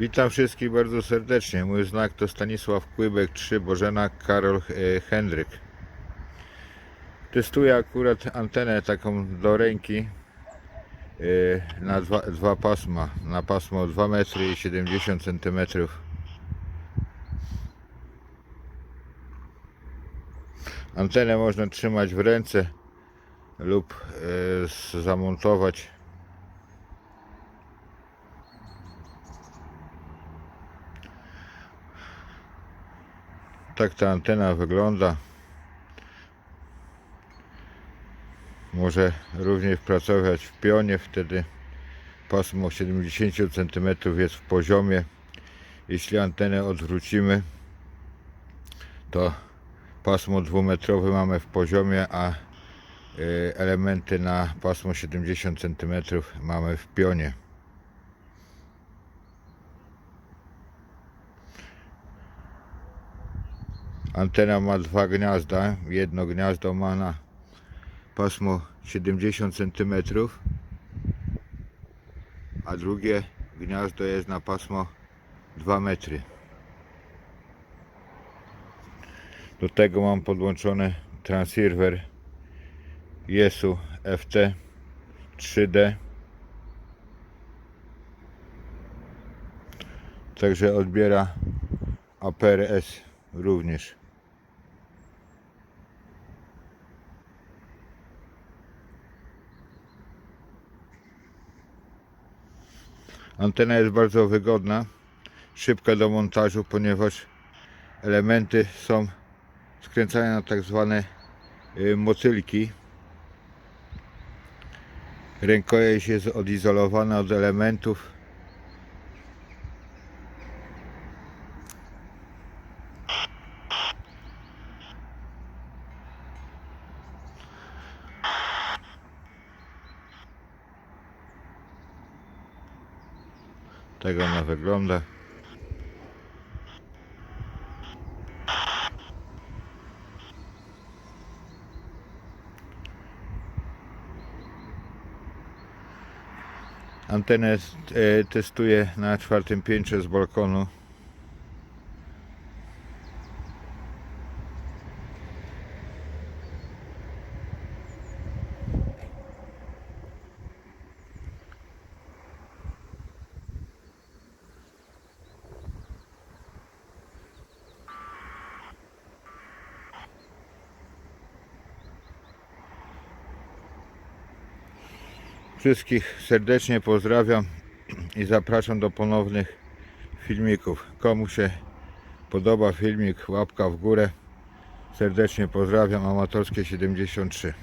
Witam wszystkich bardzo serdecznie. Mój znak to Stanisław Kłybek 3 Bożena Karol e, Hendryk. Testuję akurat antenę taką do ręki e, na dwa, dwa pasma. Na pasmo 2 metry i 70 cm. Antenę można trzymać w ręce lub e, zamontować Tak ta antena wygląda. Może również pracować w pionie, wtedy pasmo 70 cm jest w poziomie. Jeśli antenę odwrócimy, to pasmo dwumetrowe mamy w poziomie, a y, elementy na pasmo 70 cm mamy w pionie. Antena ma dwa gniazda. Jedno gniazdo ma na pasmo 70 cm, a drugie gniazdo jest na pasmo 2 metry. Do tego mam podłączony transceiver Jesu FT 3D. Także odbiera APRS również. Antena jest bardzo wygodna, szybka do montażu, ponieważ elementy są skręcane na tak zwane y, motylki. Rękojeść jest odizolowana od elementów. Tak ona wygląda. Antenę e, testuję na czwartym piętrze z balkonu. Wszystkich serdecznie pozdrawiam i zapraszam do ponownych filmików. Komu się podoba filmik, łapka w górę. Serdecznie pozdrawiam, amatorskie 73.